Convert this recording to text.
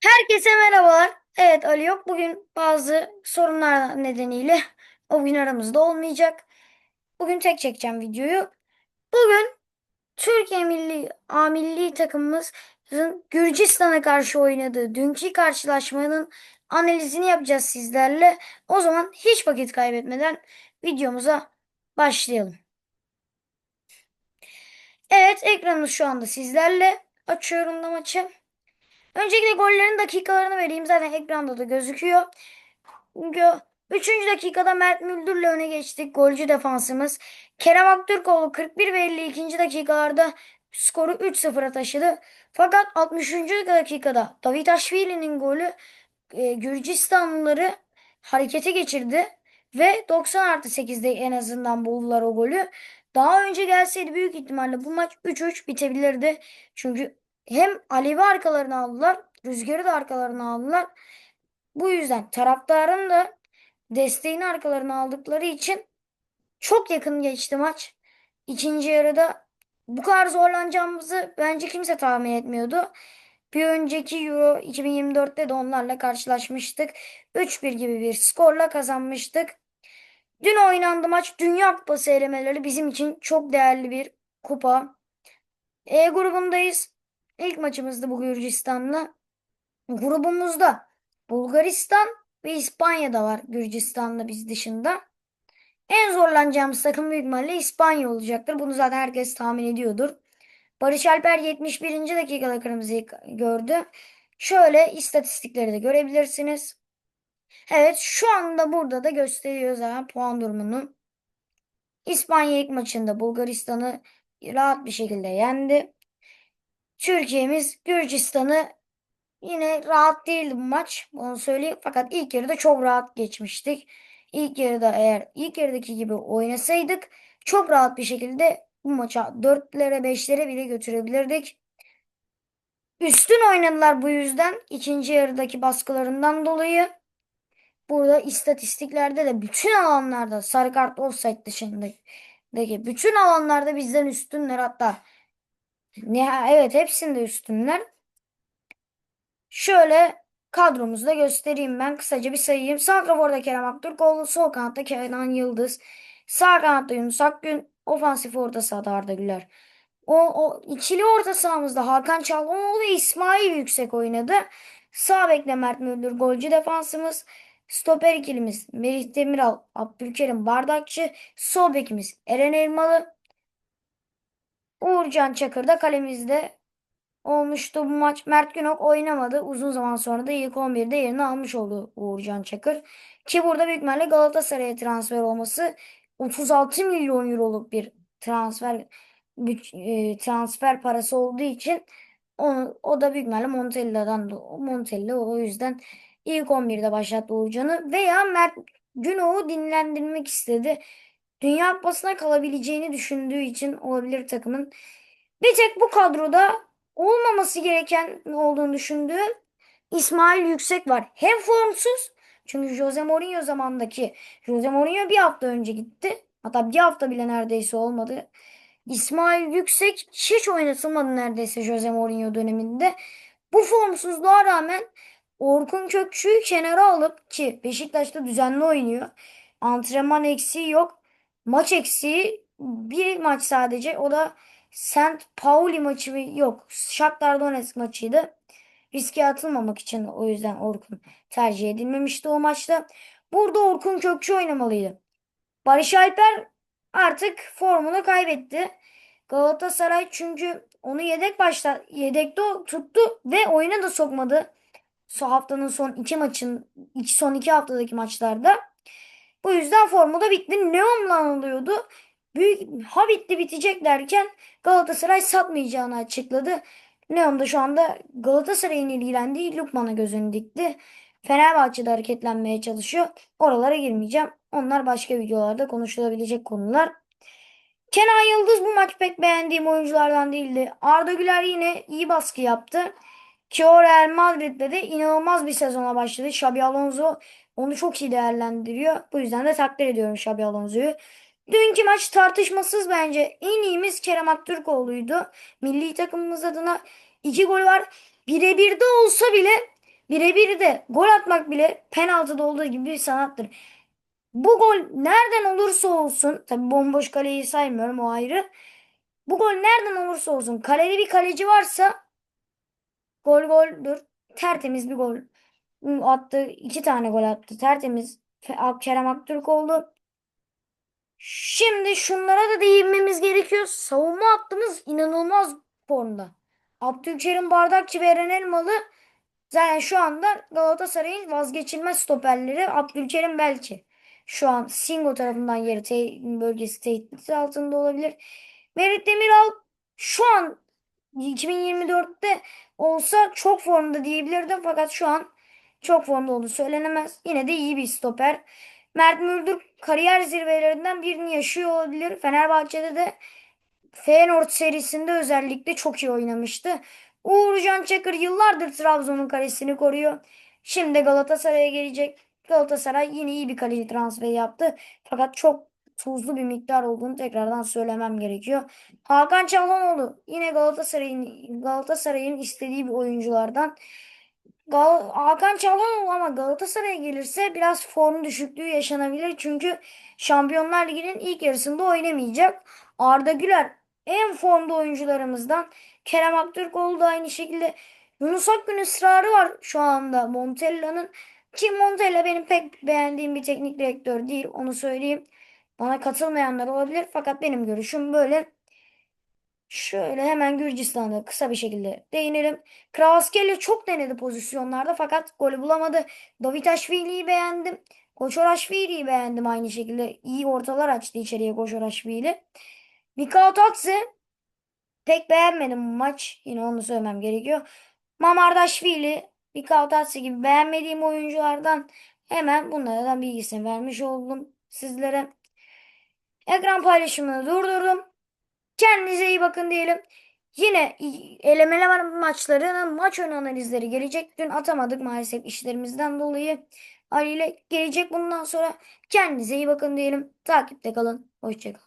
Herkese merhabalar. Evet Ali yok. Bugün bazı sorunlar nedeniyle o gün aramızda olmayacak. Bugün tek çekeceğim videoyu. Bugün Türkiye milli A milli takımımızın Gürcistan'a karşı oynadığı dünkü karşılaşmanın analizini yapacağız sizlerle. O zaman hiç vakit kaybetmeden videomuza başlayalım. Evet ekranımız şu anda sizlerle. Açıyorum da maçı. Öncelikle gollerin dakikalarını vereyim. Zaten ekranda da gözüküyor. Gö- Üçüncü dakikada Mert Müldür'le öne geçtik. Golcü defansımız. Kerem Aktürkoğlu 41 ve 52. dakikalarda skoru 3-0'a taşıdı. Fakat 63. dakikada Davitaşvili'nin golü e, Gürcistanlıları harekete geçirdi. Ve 90 artı 8'de en azından buldular o golü. Daha önce gelseydi büyük ihtimalle bu maç 3-3 bitebilirdi. Çünkü hem Alev'i arkalarına aldılar, Rüzgar'ı da arkalarına aldılar. Bu yüzden taraftarın da desteğini arkalarına aldıkları için çok yakın geçti maç. İkinci yarıda bu kadar zorlanacağımızı bence kimse tahmin etmiyordu. Bir önceki Euro 2024'te de onlarla karşılaşmıştık. 3-1 gibi bir skorla kazanmıştık. Dün oynandı maç Dünya Kupası elemeleri bizim için çok değerli bir kupa. E grubundayız. İlk maçımızdı bu Gürcistan'la. Grubumuzda Bulgaristan ve İspanya da var Gürcistan'la biz dışında. En zorlanacağımız takım büyük ihtimalle İspanya olacaktır. Bunu zaten herkes tahmin ediyordur. Barış Alper 71. dakikada kırmızıyı gördü. Şöyle istatistikleri de görebilirsiniz. Evet şu anda burada da gösteriyor zaten puan durumunu. İspanya ilk maçında Bulgaristan'ı rahat bir şekilde yendi. Türkiye'miz Gürcistan'ı yine rahat değildi bu maç. Onu söyleyeyim. Fakat ilk yarıda çok rahat geçmiştik. İlk yarıda eğer ilk yarıdaki gibi oynasaydık çok rahat bir şekilde bu maça 4'lere 5'lere bile götürebilirdik. Üstün oynadılar bu yüzden. ikinci yarıdaki baskılarından dolayı. Burada istatistiklerde de bütün alanlarda sarı kart offside dışındaki bütün alanlarda bizden üstünler hatta. Ne, evet hepsinde üstünler. Şöyle kadromuzu da göstereyim ben. Kısaca bir sayayım. Santrafor'da Kerem Aktürkoğlu, sol kanatta Kenan Yıldız, sağ kanatta Yunus Akgün, ofansif orta sahada Arda Güler. O, o ikili orta sahamızda Hakan Çalhanoğlu ve İsmail Yüksek oynadı. Sağ bekle Mert Müldür golcü defansımız. Stoper ikilimiz Merih Demiral, Abdülkerim Bardakçı. Sol bekimiz Eren Elmalı. Uğurcan Çakır da kalemizde olmuştu bu maç. Mert Günok oynamadı. Uzun zaman sonra da ilk 11'de yerini almış oldu Uğurcan Çakır. Ki burada büyük ihtimalle Galatasaray'a transfer olması 36 milyon euroluk bir transfer e, transfer parası olduğu için onu, o da büyük ihtimalle Montella'dan Montella o yüzden ilk 11'de başlattı Uğurcan'ı veya Mert Günok'u dinlendirmek istedi. Dünya Kupası'na kalabileceğini düşündüğü için olabilir takımın. Bir tek bu kadroda olmaması gereken olduğunu düşündüğüm İsmail Yüksek var. Hem formsuz çünkü Jose Mourinho zamandaki Jose Mourinho bir hafta önce gitti. Hatta bir hafta bile neredeyse olmadı. İsmail Yüksek hiç oynatılmadı neredeyse Jose Mourinho döneminde. Bu formsuzluğa rağmen Orkun Kökçü'yü kenara alıp ki Beşiktaş'ta düzenli oynuyor. Antrenman eksiği yok. Maç eksiği bir maç sadece. O da St. Pauli maçı yok. Shakhtar Donetsk maçıydı. Riske atılmamak için o yüzden Orkun tercih edilmemişti o maçta. Burada Orkun Kökçü oynamalıydı. Barış Alper artık formunu kaybetti. Galatasaray çünkü onu yedek başta yedekte tuttu ve oyuna da sokmadı. Son haftanın son iki maçın son iki haftadaki maçlarda. Bu yüzden formula bitti. Neom'la anılıyordu. Büyük ha bitti bitecek derken Galatasaray satmayacağını açıkladı. Neom da şu anda Galatasaray'ın ilgilendiği Lukman'a gözünü dikti. Fenerbahçe'de hareketlenmeye çalışıyor. Oralara girmeyeceğim. Onlar başka videolarda konuşulabilecek konular. Kenan Yıldız bu maç pek beğendiğim oyunculardan değildi. Arda Güler yine iyi baskı yaptı. Ki o Real Madrid'de de inanılmaz bir sezona başladı. Xabi Alonso onu çok iyi değerlendiriyor. Bu yüzden de takdir ediyorum Xabi Alonso'yu. Dünkü maç tartışmasız bence. En iyimiz Kerem Aktürkoğlu'ydu. Milli takımımız adına iki gol var. Birebir de olsa bile birebir de gol atmak bile penaltıda olduğu gibi bir sanattır. Bu gol nereden olursa olsun, tabii bomboş kaleyi saymıyorum o ayrı. Bu gol nereden olursa olsun kaleli bir kaleci varsa gol goldür. Tertemiz bir gol attı. iki tane gol attı. Tertemiz. Kerem Aktürkoğlu. Şimdi şunlara da değinmemiz gerekiyor. Savunma hattımız inanılmaz formda. Abdülkerim Bardakçı ve Eren Elmalı zaten şu anda Galatasaray'ın vazgeçilmez stoperleri Abdülkerim belki. Şu an Singo tarafından yeri te bölgesi tehdit altında olabilir. Merit Demiral şu an 2024'te olsa çok formda diyebilirdim fakat şu an çok formda olduğu söylenemez. Yine de iyi bir stoper. Mert Müldür kariyer zirvelerinden birini yaşıyor olabilir. Fenerbahçe'de de Feyenoord serisinde özellikle çok iyi oynamıştı. Uğurcan Çakır yıllardır Trabzon'un kalesini koruyor. Şimdi Galatasaray'a gelecek. Galatasaray yine iyi bir kaleci transferi yaptı. Fakat çok tuzlu bir miktar olduğunu tekrardan söylemem gerekiyor. Hakan Çalhanoğlu yine Galatasaray'ın Galatasaray'ın istediği bir oyunculardan. Gal Hakan Çalhanoğlu ama Galatasaray'a gelirse biraz form düşüklüğü yaşanabilir. Çünkü Şampiyonlar Ligi'nin ilk yarısında oynamayacak. Arda Güler en formda oyuncularımızdan. Kerem Aktürkoğlu da aynı şekilde. Yunus Akgün ısrarı var şu anda Montella'nın. Ki Montella benim pek beğendiğim bir teknik direktör değil. Onu söyleyeyim. Bana katılmayanlar olabilir. Fakat benim görüşüm böyle. Şöyle hemen Gürcistan'da kısa bir şekilde değinelim. Kvaratskhelia çok denedi pozisyonlarda fakat golü bulamadı. Davitashvili'yi beğendim. Koçorashvili'yi beğendim aynı şekilde. İyi ortalar açtı içeriye Koçorashvili. Mikao Tatse pek beğenmedim maç. Yine onu söylemem gerekiyor. Mamardashvili, Mikao Tatse gibi beğenmediğim oyunculardan hemen bunlardan bilgisini vermiş oldum sizlere. Ekran paylaşımını durdurdum. Kendinize iyi bakın diyelim. Yine elemeler maçlarının maç ön analizleri gelecek. Dün atamadık maalesef işlerimizden dolayı. Ali ile gelecek bundan sonra. Kendinize iyi bakın diyelim. Takipte kalın. Hoşçakalın.